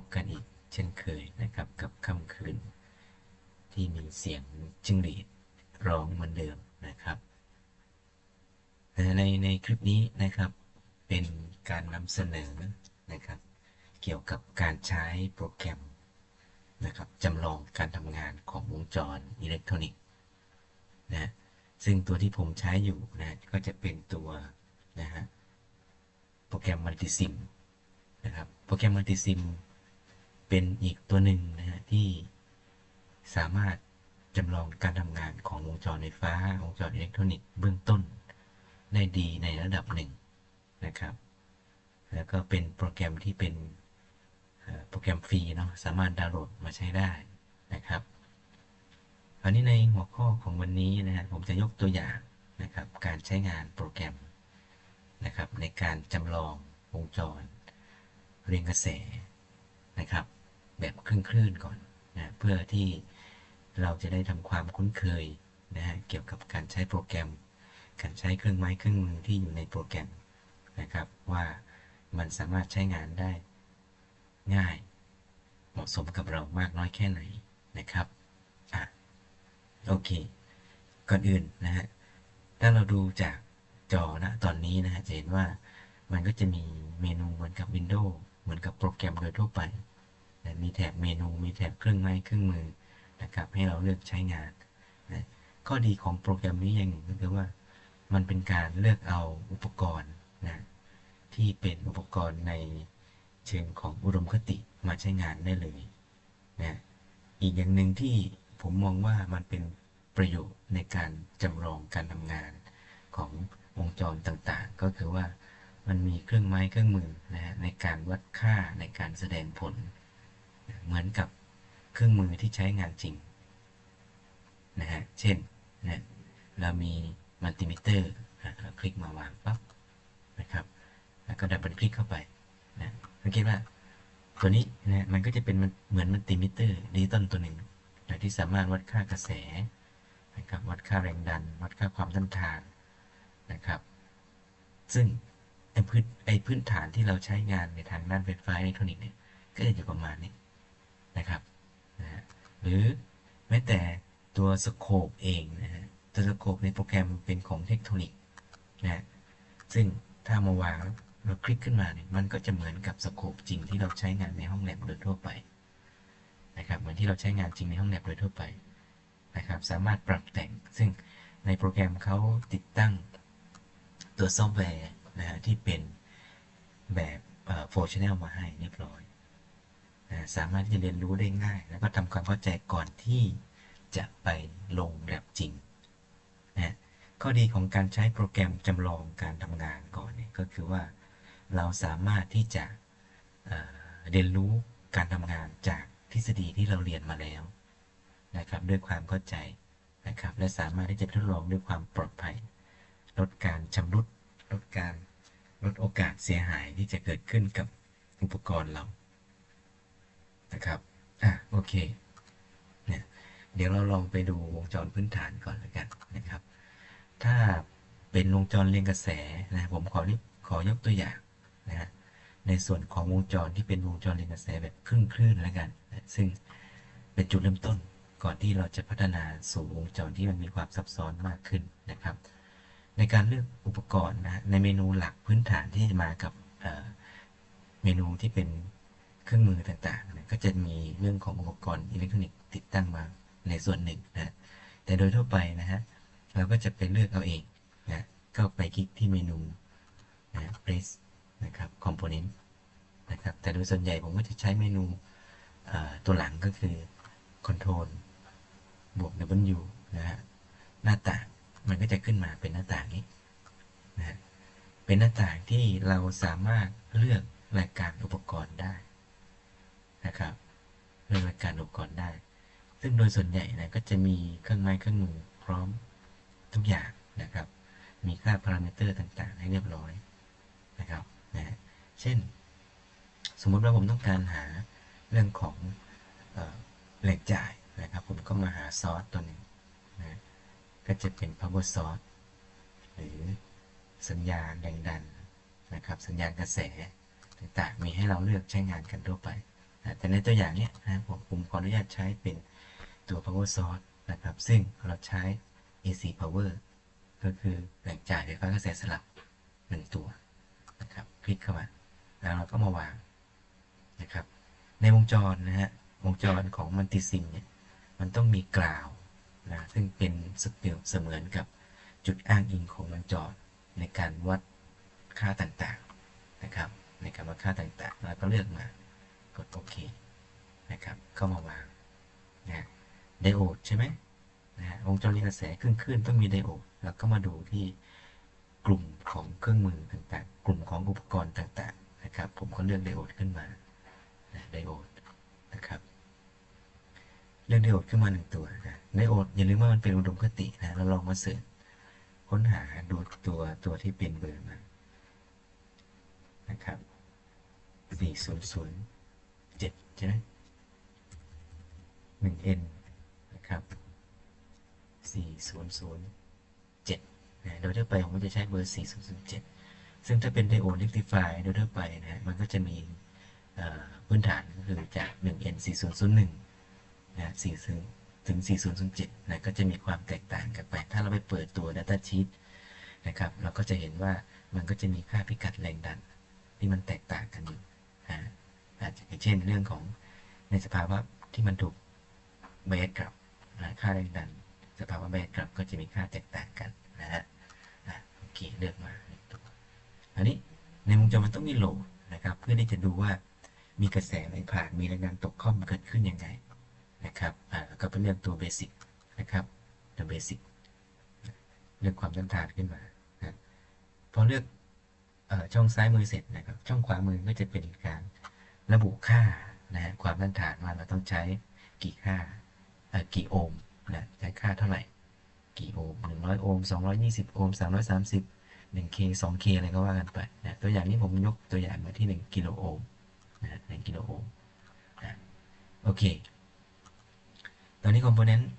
บกันอีกเช่นเคยนะครับกับค่ำคืน ที่มีเสียงจิ้งหรีดร้องเหมือนเดิมนะครับในในคลิปนี้นะครับเป็นการนำเสนอนะครับ เกี่ยวกับการใช้โปรแกรมนะครับจำลองการทำงานของวงจรอิเล็กทรอนิกส์นะซึ่งตัวที่ผมใช้อยู่นะก็จะเป็นตัวนะฮะโปรแกรมมัลติซิมนะครับโปรแกรมมัลติซิม เป็นอีกตัวหนึ่งนะฮะที่สามารถจำลองการทำงานของวงจรไฟฟ้า วงจรอิเล็กทรอนิกส์เบื้องต้น ได้ดีในระดับหนึ่งนะครับ แล้วก็เป็นโปรแกรมที่เป็นโปรแกรมฟรีเนาะสามารถดาวน์โหลดมาใช้ได้นะครับคราวนี้ในหัวข้อของวันนี้นะฮะผมจะยกตัวอย่างนะครับการใช้งานโปรแกรมนะครับในการจำลองวงจร เรียงกระแส นะครับ แบบคลื่นคลื่นก่อนนะเพื่อที่เราจะได้ทำความคุ้นเคยนะฮะเกี่ยวกับการใช้โปรแกรม การใช้เครื่องไม้เครื่องมือที่อยู่ในโปรแกรมนะครับ ว่ามันสามารถใช้งานได้ง่าย เหมาะสมกับเรามากน้อยแค่ไหนนะครับอะโอเค ก่อนอื่นนะฮะถ้าเราดูจากจอนะตอนนี้นะฮะจะเห็นว่ามันก็จะมีเมนูเหมือนกับ Windows เหมือนกับโปรแกรมโดยทั่วไปนะมีแถบเมนู มีแถบเครื่องไม้เครื่องมือนะครับ ให้เราเลือกใช้งานนะข้อดีของโปรแกรมนี้อย่างหนึ่งก็คือว่ามันเป็นการเลือกเอาอุปกรณ์นะที่เป็นอุปกรณ์ในเชิงของอุดมคติมาใช้งานได้เลยนะอีกอย่างหนึ่งที่ผมมองว่ามันเป็นประโยชน์ในการจำลองการทำงานของวงจรต่างๆ ก็คือว่า มันมีเครื่องไม้เครื่องมือนะฮะในการวัดค่าในการแสดงผล เหมือนกับเครื่องมือที่ใช้งานจริงนะฮะเช่นนะเรามีมัลติมิเตอร์เราคลิกมาวางปั๊บนะครับแล้วก็ดับเบิลคลิกเข้าไปนะสังเกตว่าตัวนี้นะมันก็จะเป็นเหมือนมัลติมิเตอร์ดิจิตอลตัวหนึ่งนะที่สามารถวัดค่ากระแสนะครับวัดค่าแรงดัน วัดค่าความต้านทานนะครับ ซึ่ง ไอ้พื้นไอ้พื้นฐานที่เราใช้งานในทางด้านไฟฟ้าอิเล็กทรอนิกส์เนี่ยก็จะอยู่ประมาณนี้นะครับนะฮะหรือแม้แต่ตัวสโคปเองนะฮะตัวสโคปในโปรแกรมเป็นของเทคโทนิกนะฮะซึ่งถ้ามาวางเราคลิกขึ้นมาเนี่ยมันก็จะเหมือนกับสโคปจริงที่เราใช้งานในห้องแลบโดยทั่วไปนะครับเหมือนที่เราใช้งานจริงในห้องแลบโดยทั่วไปนะครับสามารถปรับแต่งซึ่งในโปรแกรมเขาติดตั้งตัวซอฟต์แวร์ นะฮะที่เป็นแบบโฟล์ชแนลมาให้เรียบร้อยนะสามารถที่จะเรียนรู้ได้ง่าย แล้วก็ทำความเข้าใจก่อนที่จะไปลงแลบจริงนะข้อดีของการใช้โปรแกรมจำลองการทำงานก่อนเนี่ยก็คือว่าเราสามารถที่จะเเรียนรู้การทำงานจากทฤษฎีที่เราเรียนมาแล้วนะครับด้วยความเข้าใจนะครับและสามารถที่จะทดลองด้วยความปลอดภัย ลดการชำรุด ลดการลดโอกาสเสียหายที่จะเกิดขึ้นกับอุปกรณ์เรา นะครับ อะ โอเค เนี่ย เดี๋ยวเราลองไปดูวงจรพื้นฐานก่อนแล้วกันนะครับ ถ้าเป็นวงจรเรียงกระแสนะผมขอขอยกตัวอย่างนะฮะ ในส่วนของวงจรที่เป็นวงจรเรียงกระแสแบบครึ่งคลื่นแล้วกันนะซึ่งเป็นจุดเริ่มต้นก่อนที่เราจะพัฒนาสู่วงจรที่มันมีความซับซ้อนมากขึ้นนะครับ ในการเลือกอุปกรณ์นะในเมนูหลักพื้นฐานที่จะมากับเมนูที่เป็นเครื่องมือต่างๆนะก็จะมีเรื่องของอุปกรณ์อิเล็กทรอนิกส์ติดตั้งมาในส่วนหนึ่งนะแต่โดยทั่วไปนะฮะเราก็จะไปเลือกเอาเองนะก็ไปคลิกที่เมนูนะ press นะครับ component นะครับแต่โดยส่วนใหญ่ผมก็จะใช้เมนูตัวหลังก็คือ control บวก W นะฮะหน้าต่าง มันก็จะขึ้นมาเป็นหน้าต่างนี้นะเป็นหน้าต่างที่เราสามารถเลือกรายการอุปกรณ์ได้นะครับเลือกรายการอุปกรณ์ได้ ซึ่งโดยส่วนใหญ่นะก็จะมีเครื่องไม้เครื่องมือพร้อมทุกอย่างนะครับ มีค่าพารามิเตอร์ต่างๆ ให้เรียบร้อยนะครับนะเช่น สมมติว่าผมต้องการหาเรื่องของแหล่งจ่ายนะครับ ผมก็มาหาซอสตัวหนึ่งนะ ก็จะเป็น power source หรือสัญญาณแรงดันนะครับ สัญญาณกระแสต่างๆ มีให้เราเลือกใช้งานกันทั่วไป แต่ในตัวอย่างเนี้ยนะผมผมขออนุญาตใช้เป็นตัว power source นะครับ ซึ่งเราใช้ AC power ก็คือแหล่งจ่ายไฟฟ้ากระแสสลับหนึ่งตัวนะครับคลิกเข้ามาแล้วเราก็มาวางนะครับ ในวงจรนะฮะวงจรของมัลติซิมเนี่ยมันต้องมีกล่าว นะซึ่งเป็นสเปลเสมือนกับจุดอ้างอิงของวงจรในการวัดค่าต่างๆนะครับ ในการวัดค่าต่างๆ แล้วก็เลือกมากดโอเคนะครับเข้ามาวางนะไดโอดใช่ไหมนะฮะวงจรเรียนกระแสขึ้นขึ้นต้องมีไดโอดแล้วก็มาดูที่กลุ่มของเครื่องมือต่างๆ กลุ่มของอุปกรณ์ต่างๆนะครับ ผมก็เลือกไดโอดขึ้นมานะไดโอดนะครับ เลือกไดโอดขึ้นมาหนึ่งตัวนะไดโอดอย่าลืมว่ามันเป็นอุดมคตินะเราลองมาเสิร์ชค้นหาดูตัวตัวที่เป็นเบอร์มานะครับสี่ศูนย์ศูนย์เจ็ดใช่ไหมหนึ่ง n นนะครับสี่ศูนย์ศูนย์เจ็ดนะโดยทั่วไปผมก็จะใช้เบอร์สี่ศูนย์ศูนย์เจ็ดซึ่งถ้าเป็นไดโอด rectify โดยทั่วไปนะฮะมันก็จะมีพื้นฐานก็คือจาก 1n 4001 นะ40ถึง 4007นะก็จะมีความแตกต่างกันไป ถ้าเราไปเปิดตัว data sheet นะครับ เราก็จะเห็นว่ามันก็จะมีค่าพิกัดแรงดันที่มันแตกต่างกันอยู่อาอาจจะเช่นเรื่องของในสภาวะที่มันถูกเบสกลับนะค่าแรงดัน สภาวะเบสกลับก็จะมีค่าแตกต่างกันนะฮะอะโอเคเลือกมาหนึ่งตัวอันนี้ในวงจรมันต้องมีโหลดนะครับ เพื่อที่จะดูว่ามีกระแสไหลผ่านมีแรงดันตกข้อมเกิดขึ้นยังไง นะครับอ่าแล้วก็เป็นเรื่องตัวเบสิกนะครับตัวเบสิกเลือกความต้านทานขึ้นมานะพอเลือกอช่องซ้ายมือเสร็จนะครับ ช่องขวามือก็จะเป็นการระบุค่านะความต้านทานว่าเราต้องใช้กี่ค่ากี่โอห์มนะใช้ค่าเท่าไหร่ กี่โอห์ม100โอห์ม220โอห์ม330 1K 2K องเคอะไรก็ว่ากันไปนะตัวอย่างนี้ผมยกตัวอย่างมาที่1กิโลโอห์มนะ1กิโลโอห์มนะโอเค ตอนนี้คอมโพเนนต์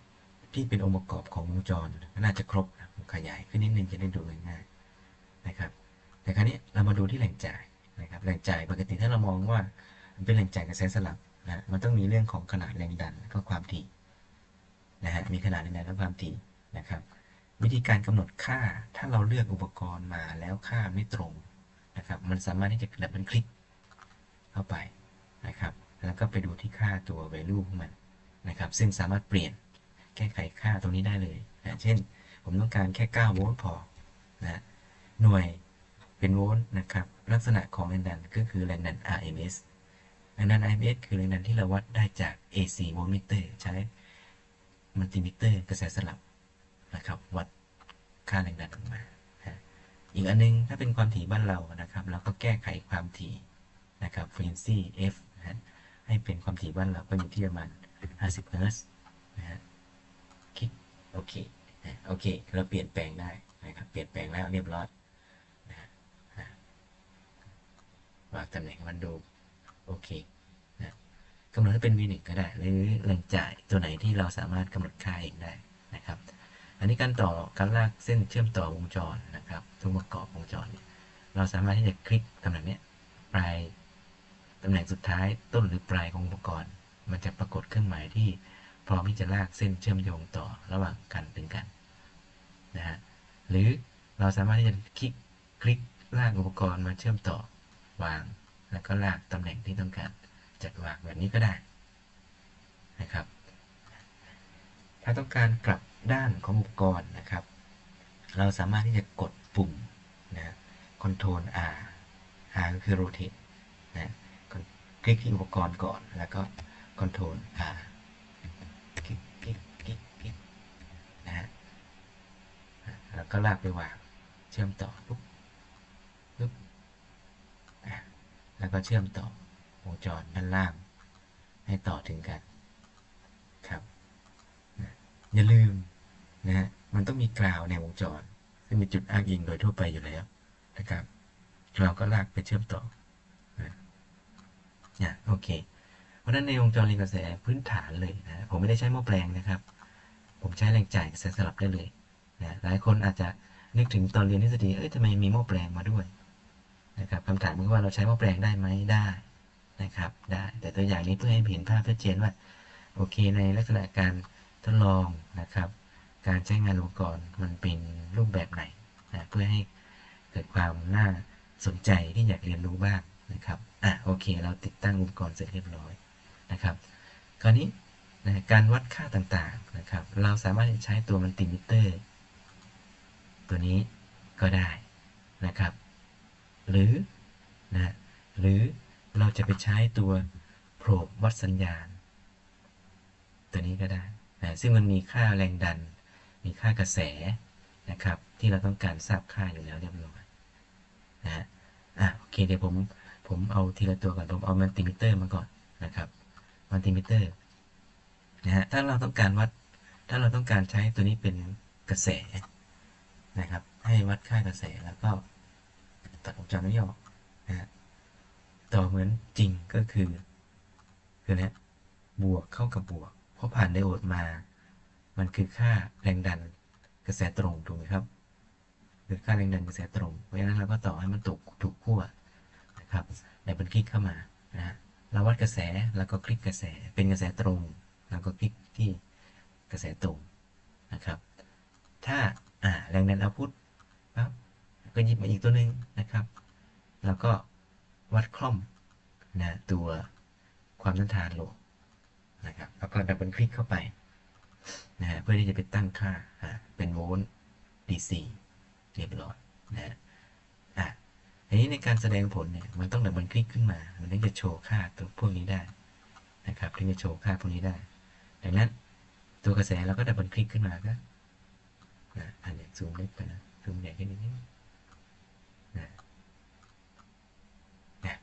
ที่เป็นองค์ประกอบของวงจรน่าจะครบนะขยายขึ้นนิดนึงจะได้ดูง่ายๆนะครับ แต่คราวนี้เรามาดูที่แหล่งจ่ายนะครับ แหล่งจ่ายปกติถ้าเรามองว่าเป็นแหล่งจ่ายกระแสสลับนะมันต้องมีเรื่องของขนาดแรงดันและก็ความถี่นะฮะมีขนาดแรงดันและความถี่นะครับ วิธีการกำหนดค่าถ้าเราเลือกอุปกรณ์มาแล้วค่าไม่ตรงนะครับ มันสามารถที่จะดับเบิลคลิกเข้าไปนะครับ แล้วก็ไปดูที่ค่าตัว value ของมัน นะครับ ซึ่งสามารถเปลี่ยนแก้ไขค่าตรงนี้ได้เลยนะเช่น ผมต้องการแค่ 9 โวลต์พอนะหน่วยเป็นโวลต์นะครับ ลักษณะของแรงดันก็คือแรงดัน RMS แรงดัน RMS คือแรงดันที่เราวัดได้จาก AC โวลต์มิเตอร์ใช้มัลติมิเตอร์กระแสสลับนะครับ วัดค่าแรงดันออกมา อีกอันนึงถ้าเป็นความถี่บ้านเรานะครับ เราก็แก้ไขความถี่นะครับ frequency F ให้เป็นความถี่บ้านเราก็อยู่ที่ประมาณ 50เฮิร์ตซ์นะฮะคลิกโอเคโอเค เราเปลี่ยนแปลงได้นะครับเปลี่ยนแปลงแล้วเรียบร้อยนะวางตำแหน่งมันดูโอเคนะกำหนดให้เป็น V1 ก็ได้ หรือแหล่งจ่ายตัวไหนที่เราสามารถกำหนดค่าเองได้นะครับ อันนี้การต่อการลากเส้นเชื่อมต่อวงจรนะครับทุกประกอบวงจรเนี่ยเราสามารถที่จะคลิกตำแหน่งเนี้ยปลายตำแหน่งสุดท้ายต้นหรือปลายของอุปกรณ์ มันจะปรากฏเครื่องหมายที่พร้อมที่จะลากเส้นเชื่อมโยงต่อระหว่างกันถึงกันนะฮะหรือเราสามารถที่จะคลิกคลิกลากอุปกรณ์มาเชื่อมต่อวาง แล้วก็ลากตำแหน่งที่ต้องการจัดวางแบบนี้ก็ได้นะครับ ถ้าต้องการกลับด้านของอุปกรณ์นะครับ เราสามารถที่จะกดปุ่มนะ Ctrl R R ก็คือ rotate นะคลิกที่อุปกรณ์ก่อนแล้วก็ Ctrl R คลิกคลิกคลิกคลิกนะฮะแล้วก็ลากไปวางเชื่อมต่อปุ๊บปุ๊บแล้วก็เชื่อมต่อวงจรด้านล่าง ให้ต่อถึงกันครับอย่าลืมนะฮะมันต้องมีกราวในวงจรซึ่งมีจุดอ้างอิงโดยทั่วไปอยู่แล้วนะครับ เราก็ลากไปเชื่อมต่อนะโอเค เพราะฉะนั้นในวงจรเรียนกระแสพื้นฐานเลยนะผมไม่ได้ใช้หม้อแปลงนะครับ ผมใช้แรงจ่ายกระแสสลับได้เลยนะหลายคนอาจจะนึกถึงตอนเรียนทฤษฎีเอ้ยทำไมมีหม้อแปลงมาด้วยนะครับคำถามคือว่าเราใช้หม้อแปลงได้ไหมได้นะครับ ได้แต่ตัวอย่างนี้เพื่อให้เห็นภาพชัดเจนว่าโอเคในลักษณะการทดลองนะครับ การใช้งานอุปกรณ์มันเป็นรูปแบบไหนนะเพื่อให้เกิดความน่าสนใจที่อยากเรียนรู้บ้างนะครับอะโอเค เราติดตั้งอุปกรณ์เสร็จเรียบร้อย นะครับคราวนี้นะการวัดค่าต่างๆนะครับ เราสามารถใช้ตัวมัลติมิเตอร์ ตัวนี้ก็ได้นะครับ หรือนะหรือเราจะไปใช้ตัวโปรบวัดสัญญาณ ตัวนี้ก็ได้นะซึ่งมันมีค่าแรงดัน มีค่ากระแสนะครับ ที่เราต้องการทราบค่าอยู่แล้วเรียบร้อยนะฮะอะโอเคเดี๋ยวผมผมเอาทีละตัวก่อนผมเอามัลติมิเตอร์มาก่อนนะครับ มัลติมิเตอร์นะฮะถ้าเราต้องการวัด ถ้าเราต้องการใช้ตัวนี้เป็นกระแสนะครับ ให้วัดค่ากระแสแล้วก็ตัดวงจรไม่ออกนะฮะต่อเหมือนจริงก็คือคือนี้ยบวกเข้ากับบวก เพราะผ่านไดโอดมา มันคือค่าแรงดันกระแสตรงถูกไหมครับคือค่าแรงดันกระแสตรง เพราะฉะนั้นเราก็ต่อให้มันตกถูกขั้วนะครับดับเบิลคลิกเข้ามานะฮะ เราวัดกระแสแล้วก็คลิกกระแสเป็นกระแสตรง แล้วก็คลิกที่กระแสตรงนะครับ ถ้าอ่าแรงดันเอาพุทปั๊บก็หยิบมาอีกตัวหนึ่งนะครับ แล้วก็วัดคล่อมนะตัวความต้านทานโลนะครับแล้วก็ดับเบิลคลิกเข้าไปนะฮะเพื่อที่จะไปตั้งค่าเป็นโวลต์ DC เรียบร้อยนะ ทีนี้ในการแสดงผลเนี่ยมันต้องดับเบิลคลิกขึ้นมา มันถึงจะโชว์ค่าตัวพวกนี้ได้นะครับถึงจะโชว์ค่าพวกนี้ได้ ดังนั้นตัวกระแสเราก็ดับเบิลคลิกขึ้นมาก็นะอันนี้ซูมเล็กไปนะซูมใหญ่ขึ้นนิดนึงนะนะ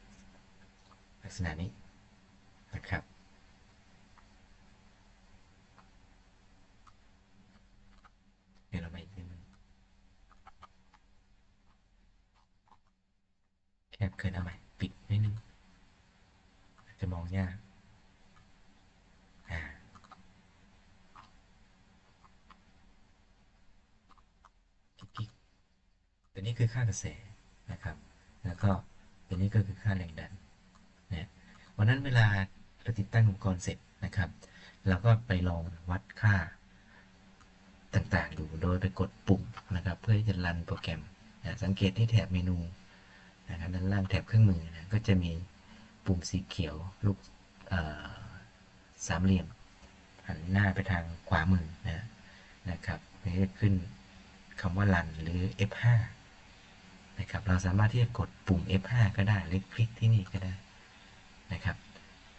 ลักษณะนี้นะครับ เดี๋ยวเรามาอีกนิดนึงแค บเกินเอาใหม่ปิดนิดนึงจะมองยากอ่ากิ๊กตัวนี้คือค่ากระแสนะครับ แล้วก็ตัวนี้ก็คือค่าแรงดันนะวันนั้นเวลาเราติดตั้งอุปกรณ์เสร็จนะครับ เราก็ไปลองวัดค่าต่างๆดูโดยไปกดปุ่มนะครับ เพื่อที่จะรันโปรแกรมนะสังเกตที่แถบเมนู นะครับด้านล่างแถบเครื่องมือนะก็จะมีปุ่มสีเขียวลูกสามเหลี่ยมหันหน้าไปทางขวามือนะนะครับนี่จะขึ้นคำว่ารันหรือ F5 นะครับเราสามารถที่จะกดปุ่ม F5 ก็ได้หรือคลิกที่นี่ก็ได้นะครับ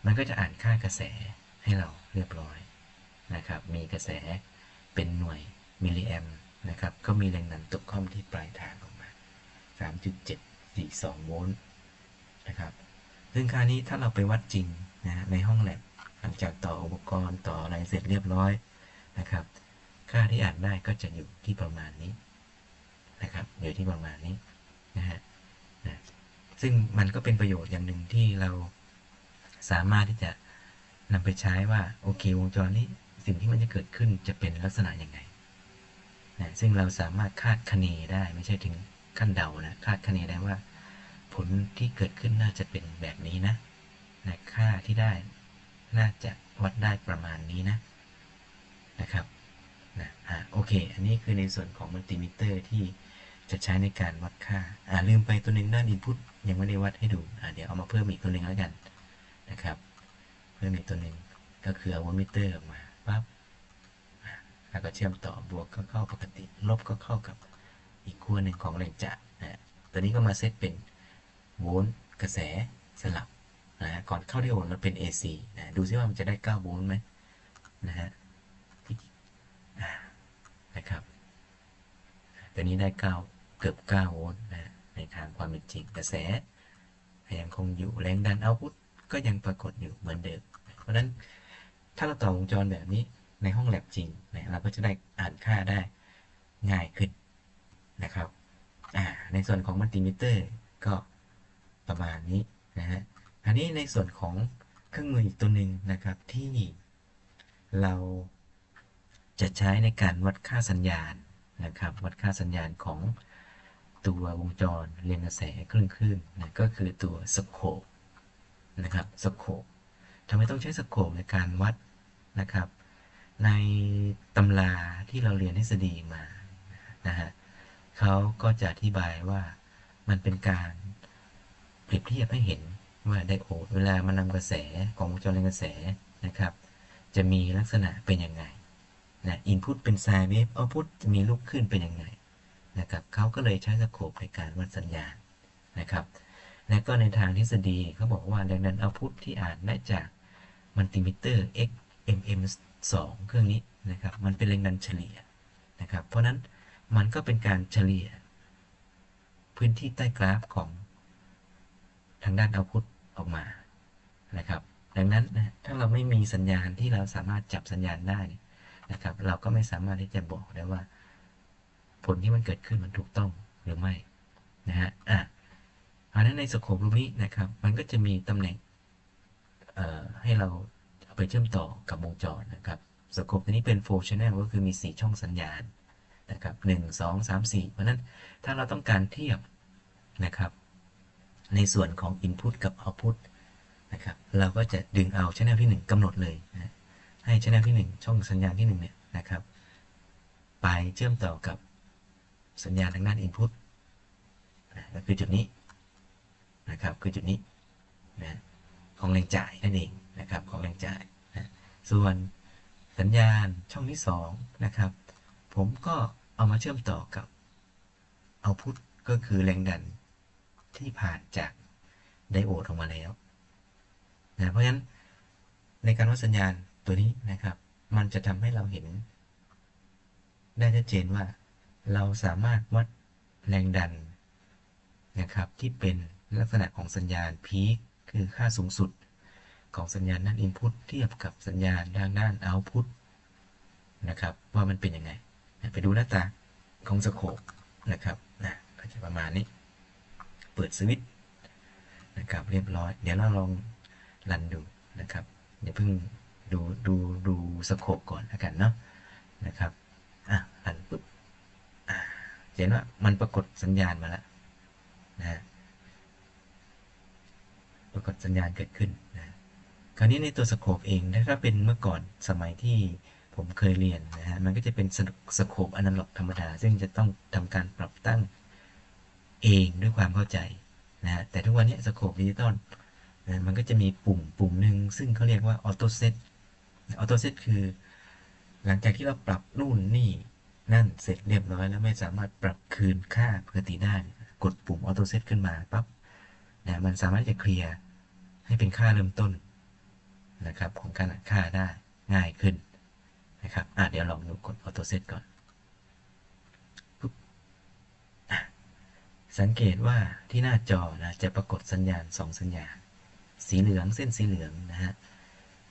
มันก็จะอ่านค่ากระแสให้เราเรียบร้อยนะครับ มีกระแสเป็นหน่วยมิลลิแอมนะครับ ก็มีแรงดันตกข้อมที่ปลายทางออกมา 3.742โวลต์นะครับ ซึ่งค่านี้ถ้าเราไปวัดจริงนะในห้องแลบหลังจากต่ออุปกรณ์ต่ออะไรเสร็จเรียบร้อยนะครับ ค่าที่อ่านได้ก็จะอยู่ที่ประมาณนี้นะครับอยู่ที่ประมาณนี้นะฮะนะซึ่งมันก็เป็นประโยชน์อย่างหนึ่งที่เราสามารถที่จะนำไปใช้ว่าโอเควงจรนี้สิ่งที่มันจะเกิดขึ้นจะเป็นลักษณะยังไงนะซึ่งเราสามารถคาดคะเนได้ไม่ใช่ถึง ขั้นเดานะคาดคะเนได้ว่า ผลที่เกิดขึ้นน่าจะเป็นแบบนี้นะนะค่าที่ได้น่าจะวัดได้ประมาณนี้นะนะครับนะอ่าโอเค อันนี้คือในส่วนของมัลติมิเตอร์ที่จะใช้ในการวัดค่าอ่าลืมไปตัวหนึ่งด้าน input ยังไม่ได้วัดให้ดูอ่าเดี๋ยวเอามาเพิ่มอีกตัวหนึ่งแล้วกันนะครับ เพิ่มอีกตัวหนึ่งก็คือเอาวลต์มิเตอร์ออกมาปั๊บแล้วก็เชื่อมต่อบวกก็เข้าปกติ ลบก็เข้ากับ อีกขั้วหนึ่งของแรงจักรนะตัวนี้ก็มาเซตเป็นโวลต์กระแสสลับนะก่อนเข้าที่โวลต์เราเป็น AC นะดูซิว่ามันจะได้9โวลต์ไหมนะฮะนะครับตัวนี้ได้ 9 เกือบ9โวลต์นะในทางความเป็นจริงกระแสยังคงอยู่แรงดันเอาพุตก็ยังปรากฏอยู่เหมือนเดิม เพราะฉะนั้นถ้าเราต่อวงจรแบบนี้ในห้องแลบจริงนะเราก็จะได้อ่านค่าได้ง่ายขึ้น นะครับอ่าในส่วนของมัลติมิเตอร์ก็ประมาณนี้นะฮะอันนี้ในส่วนของเครื่องมืออีกตัวหนึ่งนะครับที่เราจะใช้ในการวัดค่าสัญญาณนะครับ วัดค่าสัญญาณของตัววงจรเรียนกระแสคลื่นคลื่นนะก็คือตัวสโคปนะครับสโคปทำไมต้องใช้สโคปในการวัดนะครับ ในตำราที่เราเรียนทฤษฎีมานะฮะ เขาก็จะอธิบายว่ามันเป็นการเปรียบเทียบให้เห็นว่าไดโอดเวลามันนำกระแสของวงจรแรงกระแสนะครับ จะมีลักษณะเป็นยังไงนะอินพุตเป็นไซน์เวฟเอาพุตจะมีลูกขึ้นเป็นยังไงนะครับเขาก็เลยใช้สโคปในการวัดสัญญาณนะครับ และก็ในทางทฤษฎีเขาบอกว่าแรงดันเอาพุตที่อ่านได้จากมัลติมิเตอร์ XMM 2 เครื่องนี้นะครับ มันเป็นแรงดันเฉลี่ยนะครับ เพราะนั้น มันก็เป็นการเฉลี่ย พื้นที่ใต้กราฟของทางด้านเอาพุตออกมานะครับ ดังนั้นนะถ้าเราไม่มีสัญญาณที่เราสามารถจับสัญญาณได้นะครับ เราก็ไม่สามารถที่จะบอกได้ว่า ผลที่มันเกิดขึ้นมันถูกต้องหรือไม่นะฮะอะเพราะฉะนั้นในสโคปรูปนี้นะครับ มันก็จะมีตำแหน่งให้เราเอาไปเชื่อมต่อกับวงจรนะครับสโคปตัวนี้เป็น 4 channel ก็คือมี 4 ช่องสัญญาณ นะครับ1 2 3 4เพราะนั้นถ้าเราต้องการเทียบนะครับ ในส่วนของ Input กับ Output นะครับ เราก็จะดึงเอา channel ที่ 1กำหนดเลยนะให้ channel ที่ 1 ช่องสัญญาณที่1เนี่ยนะครับ ไปเชื่อมต่อกับสัญญาณทางด้าน Input นะก็คือจุดนี้นะครับคือจุดนี้นะของแรงจ่ายนั่นเองนะครับของแรงจ่ายนะส่วนสัญญาณช่องที่2นะครับ ผมก็เอามาเชื่อมต่อกับเอาพุทก็คือแรงดันที่ผ่านจากไดโอดออกมาแล้วนะเพราะฉะนั้นในการวัดสัญญาณตัวนี้นะครับ มันจะทำให้เราเห็น ได้ชัดเจนว่า เราสามารถวัดแรงดันนะครับ ที่เป็นลักษณะของสัญญาณพีคคือค่าสูงสุดของสัญญาณด้าน Input เทียบกับสัญญาณด้านด้าน Output นะครับ ว่ามันเป็นยังไง ไปดูหน้าตาของสโคปนะครับนะก็จะประมาณนี้ เปิดสวิตช์นะครับเรียบร้อย เดี๋ยวเราลองรันดูนะครับเดี๋ยวเพิ่งดูดูดูสโคปก่อนแล้วกันเนาะนะครับอะรันปุ๊บอ่าเห็นว่ามันปรากฏสัญญาณมาแล้วนะฮะปรากฏสัญญาณเกิดขึ้นนะคราวนี้ในตัวสโคปเองถ้าเป็นเมื่อก่อนสมัยที่ ผมเคยเรียนนะฮะ มันก็จะเป็นสโคปอนาล็อกธรรมดา ซึ่งจะต้องทำการปรับตั้งเองด้วยความเข้าใจนะฮะ แต่ทุกวันนี้สโคปดิจิตอลนะมันก็จะมีปุ่มปุ่มหนึ่งซึ่งเขาเรียกว่าออโต้เซตออโต้เซตคือ หลังจากที่เราปรับนู่นนี่นั่นเสร็จเรียบร้อยแล้วไม่สามารถปรับคืนค่าปกติได้ กดปุ่มออโต้เซตขึ้นมาปั๊บนะมันสามารถจะเคลียร์ให้เป็นค่าเริ่มต้นนะครับของการอ่านค่าได้ง่ายขึ้น นะครับอะเดี๋ยวลองดูกดออโต้เซตก่อนปุ๊บสังเกตว่าที่หน้าจอนะจะปรากฏสัญญาณ 2 สัญญาณ สีเหลืองเส้นสีเหลืองนะฮะ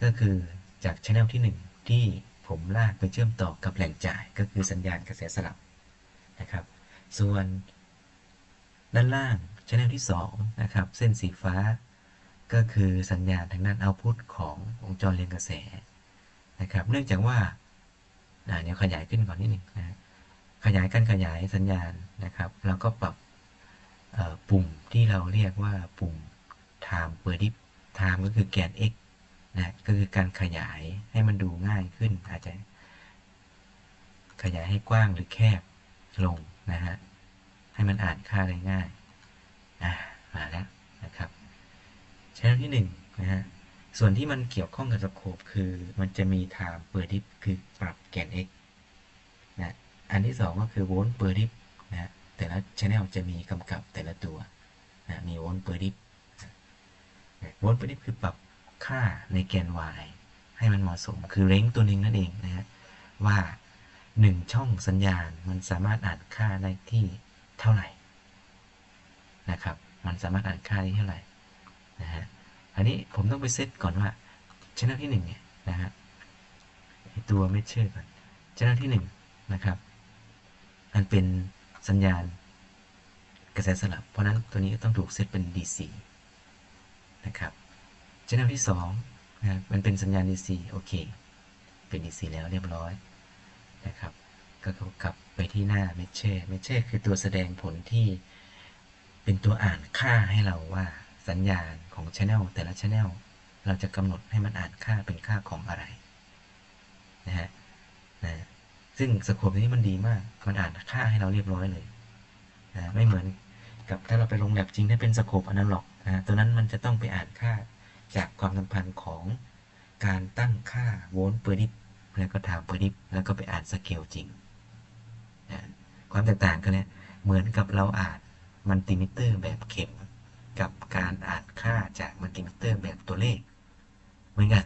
ก็คือจากช anel ที่ 1 ที่ผมลากไปเชื่อมต่อกับแหล่งจ่ายก็คือสัญญาณกระแสสลับนะครับ ส่วนด้านล่างช anel ที่2นะครับเส้นสีฟ้า ก็คือสัญญาณทางด้านเอาพุตของวงจรเรียนกระแสนะครับ เนื่องจากว่า เดี๋ยวขยายขึ้นก่อนนิดหนึ่งนะขยายการขยายสัญญาณนะครับเราก็ปรับปุ่มที่เราเรียกว่าปุ่ม time per dip time ก็คือแกน x นะก็คือการขยายให้มันดูง่ายขึ้น อาจจะขยายให้กว้างหรือแคบลงนะฮะให้มันอ่านค่าได้ง่าย อ่า มาแล้วนะครับช anel ที่1นนะฮะ ส่วนที่มันเกี่ยวข้องกับสโคปคือมันจะมี time per dip คือปรับแกน x นะอันที่ 2 ก็คือโวลต์ per dip นะแต่ละ channel จะมีกำกับแต่ละตัวนะมีโวลต์ per dip โวลต์ per dip คือปรับค่าในแกน y ให้มันเหมาะสม คือเร้งตัวหนึ่งนั่นเองนะฮะว่า 1 ช่องสัญญาณมันสามารถอ่านค่าได้ที่เท่าไหร่นะครับ มันสามารถอ่านค่าได้เท่าไหร่นะฮะ อันนี้ผมต้องไปเซตก่อนว่าช anel ที่1เนี่ยนะฮะตัวเมเชอร์ก่อนช anel ที่1นะครับมันเป็นสัญญาณกระแสสลับ เพราะนั้นตัวนี้ต้องถูกเซตเป็น DC นะครับช anel ที่2นะมันเป็นสัญญาณ DC โอเค เป็น DC แล้วเรียบร้อยนะครับก็กลับไปที่หน้าเมเชอร์เมเชอร์คือตัวแสดงผลที่เป็นตัวอ่านค่าให้เราว่าสัญญาณ ของ Channel แต่ละ Channel เราจะกำหนดให้มันอ่านค่าเป็นค่าของอะไรนะฮะนะซึ่งสโคปนี้มันดีมาก มันอ่านค่าให้เราเรียบร้อยเลยนะไม่เหมือนกับถ้าเราไปลงแลบจริงถ้าเป็นสโคปอนาล็อกนะตัวนั้นมันจะต้องไปอ่านค่าจากความสัมพันธ์ของการตั้งค่าโวลต์เปอร์ดิฟแล้วก็ทางเปอร์ดิฟแล้วก็ไปอ่านสเกลจริงนะความแตกต่างกันเนี่ยเหมือนกับเราอ่านมัลติมิเตอร์แบบเข็ม กับการอ่านค่าจากมัลติมิเตอร์แบบตัวเลขเหมือนกัน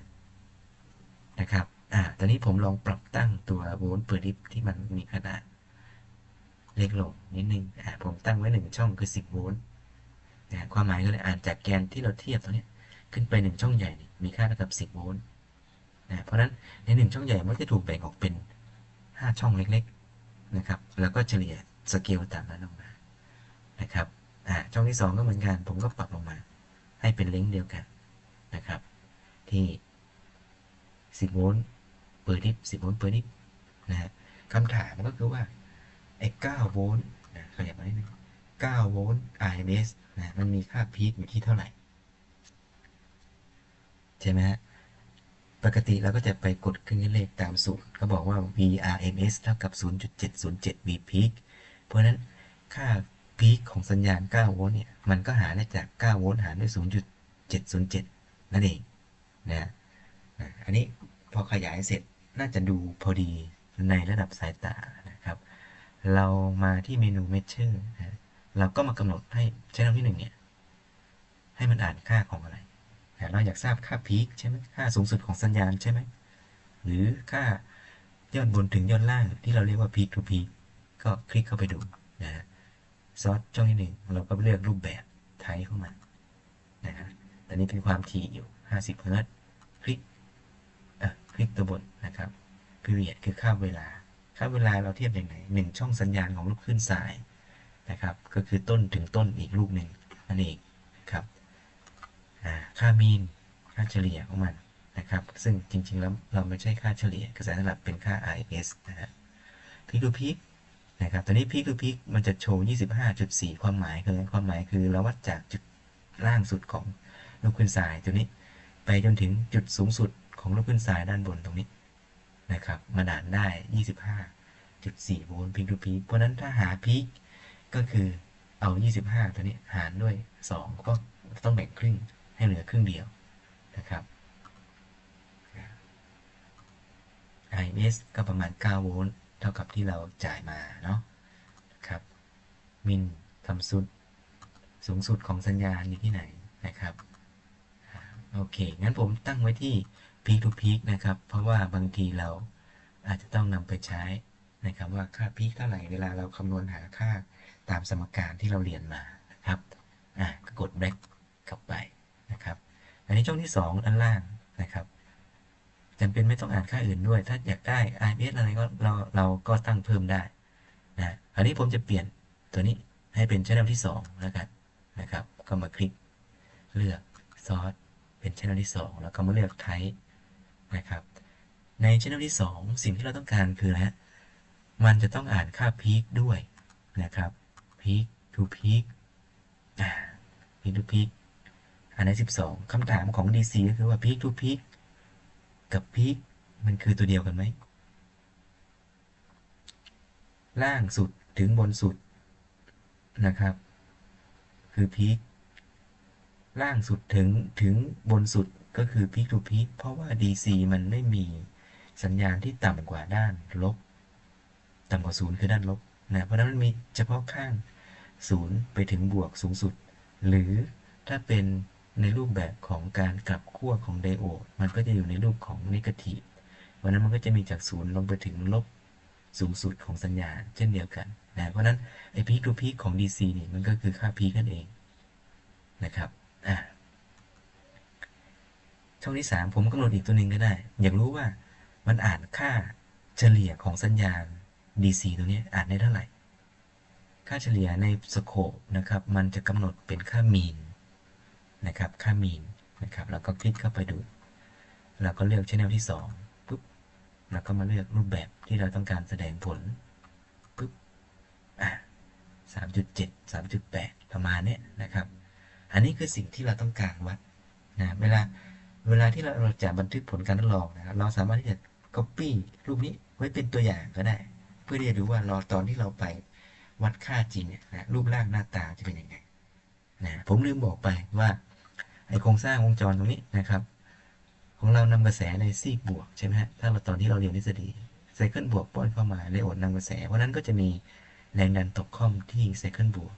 นะครับ อ่า ตอนนี้ผมลองปรับตั้งตัวโวลต์เปอร์ดิฟที่มันมีขนาดเล็กลงนิดนึง อ่า ผมตั้งไว้หนึ่งช่องคือ 10 โวลต์นะความหมายก็เลยอ่านจากแกนที่เราเทียบตรงนี้ขึ้นไปหนึ่งช่องใหญ่มีค่าเท่ากับ 10 โวลต์นะเพราะฉะนั้นในหนึ่งช่องใหญ่มันจะถูกแบ่งออกเป็น 5 ช่องเล็กๆนะครับ แล้วก็เฉลี่ยสเกลตามนั้นลงมานะครับ ช่องที่ 2 ก็เหมือนกัน ผมก็ปรับลงมา ให้เป็นลิงก์เดียวกันนะครับ ที่ 10 โวลต์เปิดดิฟ10 โวลต์เปิดดิฟนะฮะคำถามก็คือว่าไอ้9โวลต์นะขยับมานิดนึง9โวลต์ RMS นะมันมีค่าพีคอยู่ที่เท่าไหร่ ใช่ไหมฮะปกติเราก็จะไปกดเครื่องเลขตามสูตรเขาบอกว่า VRMS เท่ากับ 0.707 V peak เพราะนั้นค่า พีคของสัญญาณ 9 โวลต์เนี่ย มันก็หาได้จาก 9 โวลต์หารด้วย 0.707 นั่นเองนะอะอันนี้พอขยายเสร็จน่าจะดูพอดีในระดับสายตานะครับ เรามาที่เมนู Measure นะเราก็มากำหนดให้ใช่องที่หนึ่งเนี่ย ให้มันอ่านค่าของอะไรนะเราอยากทราบค่าพีคใช่ไหมค่าสูงสุดของสัญญาณใช่ไหม หรือค่ายอดบนถึงยอดล่างที่เราเรียกว่า peak to peak ก็คลิกเข้าไปดูนะฮะ ซอสช่องที่หนึ่งเราก็เลือกรูปแบบไทยเข้ามานะฮะตอนนี้เป็นความถี่อยู่ 50เฮิร์ตคลิกอะคลิกตัวบนนะครับ period คือค่าเวลา ค่าเวลาเราเทียบอย่างไหนหนึ่งช่องสัญญาณของลูกคลื่นสายนะครับ ก็คือต้นถึงต้นอีกลูกหนึ่งนั่นเองครับอ่าค่ามีนค่าเฉลี่ยของมันนะครับ ซึ่งจริงๆแล้วเราไม่ใช่ค่าเฉลี่ยกระแสสลับเป็นค่า IS นะฮะพีคทูพีค นะครับตอนนี้พีคทูพีคมันจะโชว์ 25.4 ความหมายคือความหมายคือเราวัดจากจุดล่างสุดของลูกขึ้นสายตัวนี้ไปจนถึงจุดสูงสุดของลูกขึ้นสายด้านบนตรงนี้นะครับมาด่านได้ 25.4 โวลต์พีคทูพีคเพราะนั้นถ้าหาพีคก็คือเอา 25 ตัวนี้หารด้วย 2 ก็ต้องแบ่งครึ่งให้เหลือครึ่งเดียวนะครับ IS ก็ประมาณ 9 โวลต์ เท่ากับที่เราจ่ายมาเนาะครับ มินต่ำสุดสูงสุดของสัญญาณอยู่ที่ไหนนะครับโอเค งั้นผมตั้งไว้ที่ peak to peak นะครับ เพราะว่าบางทีเราอาจจะต้องนำไปใช้นะครับว่าค่า peak เท่าไหร่ เวลาเราคำนวณหาค่าตามสมการที่เราเรียนมานะครับอะก็กด back กลับไปนะครับ อันนี้ช่องที่ 2 ด้านล่างนะครับ จำเป็นไม่ต้องอ่านค่าอื่นด้วย ถ้าอยากได้ IPS อะไรก็เราเราก็ตั้งเพิ่มได้นะอันนี้ผมจะเปลี่ยนตัวนี้ให้เป็นช่องที่ 2 แล้วกันนะครับ ก็มาคลิกเลือกซอสเป็นช่องที่ 2 แล้วก็มาเลือกไทป์นะครับ ในช่องที่ 2 สิ่งที่เราต้องการคืออะไรฮะมันจะต้องอ่านค่าพีคด้วยนะครับพีค to peak อ่า peak to peak อันนี้12คำถามของ DC ก็คือว่า peak to peak กับพีคมันคือตัวเดียวกันไหม ล่างสุดถึงบนสุดนะครับ คือพีคล่างสุดถึงถึงบนสุดก็คือพีคทูพีคเพราะว่า DC มันไม่มีสัญญาณที่ต่ำกว่าด้านลบ ต่ำกว่าศูนย์คือด้านลบนะเพราะฉะนั้นมันมีเฉพาะข้างศูนย์ไปถึงบวกสูงสุด หรือถ้าเป็น ในรูปแบบของการกลับขั้วของไดโอด มันก็จะอยู่ในรูปของนิเกทีฟเพราะนั้นมันก็จะมีจากศูนย์ลงไปถึงลบสูงสุดของสัญญาณเช่นเดียวกันนะเพราะนั้นไอพีคทูพีคของ DC นี่มันก็คือค่าพีคนั่นเองนะครับอะช่องที่ 3 ผมกำหนดอีกตัวหนึ่งก็ได้ อยากรู้ว่ามันอ่านค่าเฉลี่ยของสัญญาณ DC ตัวนี้อ่านได้เท่าไหร่ ค่าเฉลี่ยในสโคปนะครับ มันจะกำหนดเป็นค่ามีน นะครับ ค่ามีนนะครับแล้วก็คลิกเข้าไปดูแล้วก็เลือก channel ที่2ปุ๊บแล้วก็มาเลือกรูปแบบที่เราต้องการแสดงผลปุ๊บอะ3.7 3.8ประมาณเนี้ยนะครับ อันนี้คือสิ่งที่เราต้องการวัดนะเวลาเวลาที่เราเราจะบันทึกผลการทดลองนะครับเราสามารถที่จะ copy รูปนี้ไว้เป็นตัวอย่างก็ได้ เพื่อที่จะดูว่าเราตอนที่เราไปวัดค่าจริงเนี่ยนะรูปร่างหน้าตาจะเป็นยังไงนะผมลืมบอกไปว่า ไอโครงสร้างวงจรตรงนี้นะครับ ของเรานำกระแสในซีกบวกใช่ไหมฮะถ้าเราตอนที่เราเรียนทฤษฎีไซเคิลบวกป้อนเข้ามาไดโอดนำกระแส เพราะนั้นก็จะมีแรงดันตกข้อมที่ไซเคิลบวก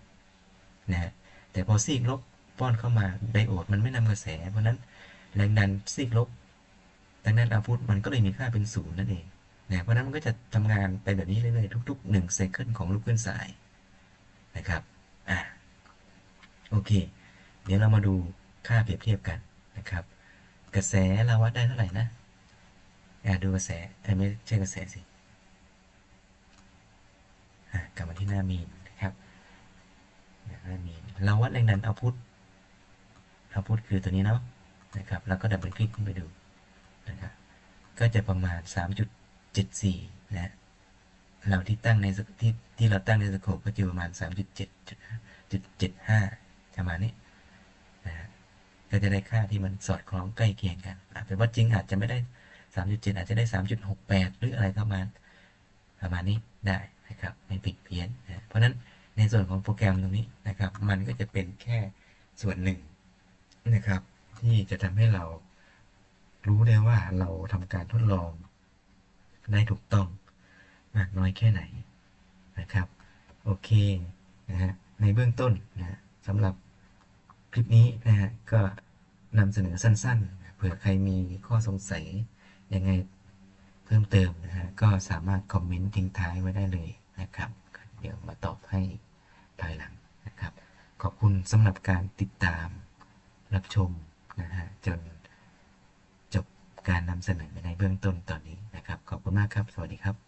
นะฮะแต่พอซีกลบป้อนเข้ามาไดโอดมันไม่นำกระแส เพราะนั้นแรงดันซีกลบดังนั้นอาพุทมันก็เลยมีค่าเป็นศูนย์นั่นเองนะเพราะนั้นมันก็จะทำงานไปแบบนี้เรื่อยๆทุก ๆ1ไซเคิลของลูกขึ้นสายนะครับอ่าโอเค เดี๋ยวเรามาดู ค่าเปรียบเทียบกันนะครับ กระแสเราวัดได้เท่าไหร่นะอ่าดูกระแสเอ้ยไม่ใช่กระแสสิอ่ากลับมาที่หน้ามีนนะครับหน้ามีนเราวัดแรงดันเอาพุทเอาพุทคือตัวนี้เนาะนะครับ แล้วก็ดับเบิลคลิกขึ้นไปดูนะครับก็จะประมาณ 3.74 นะ เราที่ตั้งในที่ที่เราตั้งในสโคปก็จะประมาณ 3.7.75ประมาณนี้ ก็จะได้ค่าที่มันสอดคล้องใกล้เคียงกันอาจจะว่าจริงอาจจะไม่ได้ 3.7 อาจจะได้ 3.68 หรืออะไรประมาณประมาณนี้ได้นะครับไม่ผิดเพี้ยนนะเพราะฉะนั้นในส่วนของโปรแกรมตรงนี้นะครับ มันก็จะเป็นแค่ส่วนหนึ่งนะครับ ที่จะทำให้เรารู้ได้ว่าเราทำการทดลองได้ถูกต้องมากน้อยแค่ไหนนะครับ โอเคนะฮะในเบื้องต้นนะสำหรับ คลิปนี้นะฮะก็นำเสนอสั้นๆ เผื่อใครมีข้อสงสัยยังไงเพิ่มเติมนะฮะก็สามารถคอมเมนต์ทิ้งท้ายไว้ได้เลยนะครับ เดี๋ยวมาตอบให้ภายหลังนะครับ ขอบคุณสำหรับการติดตามรับชมนะฮะจนจบการนำเสนอในเบื้องต้นตอนนี้นะครับ ขอบคุณมากครับ สวัสดีครับ